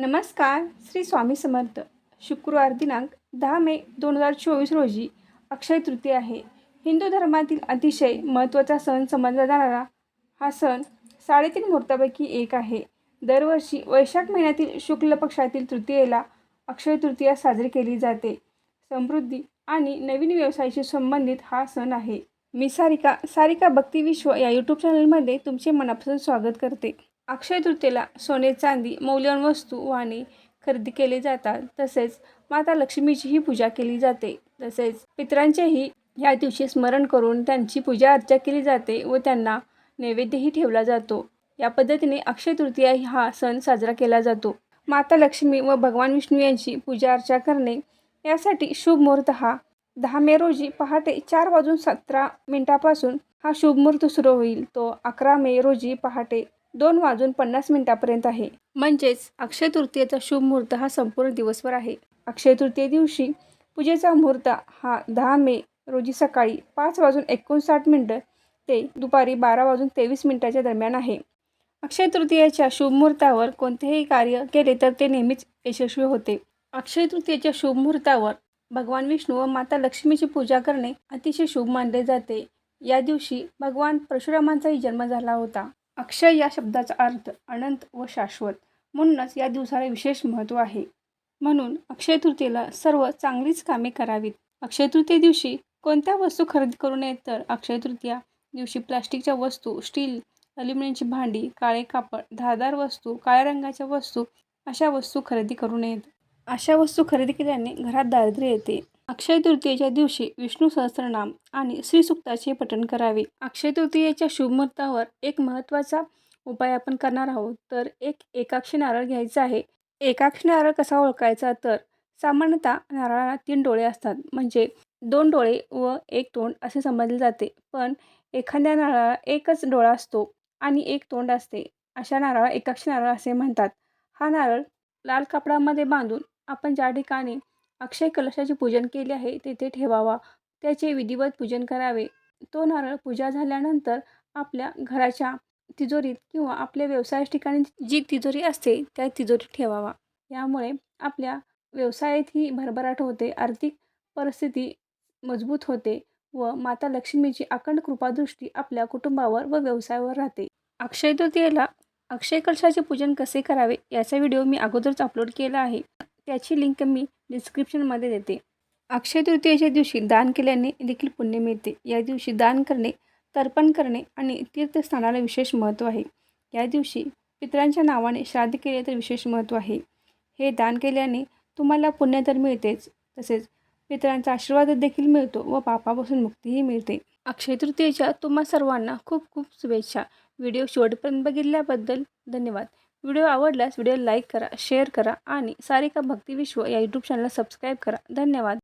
नमस्कार श्री स्वामी समर्थ. शुक्रवार दिनांक दहा मे दोन हजार चोवीस रोजी अक्षय तृतीय आहे. हिंदू धर्मातील अतिशय महत्त्वाचा सण समजला जाणारा हा सण साडेतीन मुहूर्तापैकी एक आहे. दरवर्षी वैशाख महिन्यातील शुक्ल पक्षातील तृतीयेला अक्षय तृतीया साजरी केली जाते. समृद्धी आणि नवीन व्यवसायाशी संबंधित हा सण आहे. मी सारिका सारिका भक्ती विश्व या यूट्यूब चॅनलमध्ये तुमचे मनापासून स्वागत करते. अक्षय तृतीयेला सोने चांदी मौल्यवान वस्तू वाहने खरेदी केले जातात. तसेच माता लक्ष्मीचीही पूजा केली जाते. तसेच पितरांचेही या दिवशी स्मरण करून त्यांची पूजा अर्चा केली जाते व त्यांना नैवेद्यही ठेवला जातो. या पद्धतीने अक्षय तृतीया हा सण साजरा केला जातो. माता लक्ष्मी व भगवान विष्णू यांची पूजा अर्चा करणे यासाठी शुभ मुहूर्त हा दहा मे रोजी पहाटे चार वाजून सतरा मिनिटापासून हा शुभ मुहूर्त सुरू होईल. तो अकरा मे रोजी पहाटे दोन वाजून पन्नास मिनिटापर्यंत आहे. म्हणजेच अक्षय तृतीयेचा शुभ मुहूर्त हा संपूर्ण दिवसभर आहे. अक्षय तृतीये दिवशी पूजेचा मुहूर्त हा दहा मे रोजी सकाळी पाच वाजून एकोणसाठ मिनटं ते दुपारी बारा वाजून तेवीस मिनिटाच्या दरम्यान आहे. अक्षय तृतीयेच्या शुभ मुहूर्तावर कोणतेही कार्य केले तर ते नेहमीच यशस्वी होते. अक्षय तृतीयेच्या शुभ मुहूर्तावर भगवान विष्णू व माता लक्ष्मीची पूजा करणे अतिशय शुभ मानले जाते. या दिवशी भगवान परशुरामांचाही जन्म झाला होता. अक्षय या शब्दाचा अर्थ अनंत व शाश्वत. म्हणूनच या दिवसाला विशेष महत्त्व आहे. म्हणून अक्षय तृतीयेला सर्व चांगलीच कामे करावीत. अक्षय तृतीये दिवशी कोणत्या वस्तू खरेदी करू नयेत तर अक्षय तृतीया दिवशी प्लास्टिकच्या वस्तू स्टील अल्युमिनियमची भांडी काळे कापड धारदार वस्तू काळ्या रंगाच्या वस्तू अशा वस्तू खरेदी करू नयेत. अशा वस्तू खरेदी केल्याने घरात दारिद्र्य येते. अक्षय तृतीयेच्या दिवशी विष्णू सहस्रनाम आणि श्रीसुक्ताचे पठण करावे. अक्षय तृतीयेच्या शुभमुहूर्तावर एक महत्त्वाचा उपाय आपण करणार आहोत. तर एक एकाक्षी नारळ घ्यायचा आहे. एकाक्षी नारळ कसा ओळखायचा? तर सामान्यतः नारळाला तीन डोळे असतात. म्हणजे दोन डोळे व एक तोंड असे समजले जाते. पण एखाद्या नारळाला एकच डोळा असतो आणि एक तोंड असते. अशा नारळाला एकाक्षी नारळ असे म्हणतात. हा नारळ लाल कापडामध्ये बांधून आपण ज्या ठिकाणी अक्षय कलशाचे पूजन केले आहे तेथे ठेवावा. त्याचे विधिवत पूजन करावे. तो नारळ पूजा झाल्यानंतर आपल्या घराच्या तिजोरीत किंवा आपल्या व्यवसाय ठिकाणी जी तिजोरी असते त्या तिजोरीत ठेवावा. यामुळे आपल्या व्यवसायातही भरभराट होते आर्थिक परिस्थिती मजबूत होते व माता लक्ष्मीची अखंड कृपादृष्टी आपल्या कुटुंबावर व व्यवसायावर राहते. अक्षय तृतीयेला अक्षय कलशाचे पूजन कसे करावे याचा व्हिडिओ मी अगोदरच अपलोड केला आहे. त्याची लिंक मी डिस्क्रिप्शनमध्ये देते. अक्षय तृतीयेच्या दिवशी दान केल्याने देखील पुण्य मिळते. या दिवशी दान करणे तर्पण करणे आणि तीर्थस्थानाला विशेष महत्त्व आहे. या दिवशी पितरांच्या नावाने श्राद्ध केले तर विशेष महत्त्व आहे. हे दान केल्याने तुम्हाला पुण्य तर मिळतेच तसेच पितरांचा आशीर्वाद देखील मिळतो व पापापासून मुक्तीही मिळते. अक्षय तृतीयेच्या तुम्हा सर्वांना खूप खूप शुभेच्छा. व्हिडिओ शेवटपर्यंत बघितल्याबद्दल धन्यवाद. व्हिडिओ आवडल्यास व्हिडिओ लाईक करा शेअर करा आणि सारिका भक्ती विश्व या यूट्यूब चॅनलला सबस्क्राईब करा. धन्यवाद.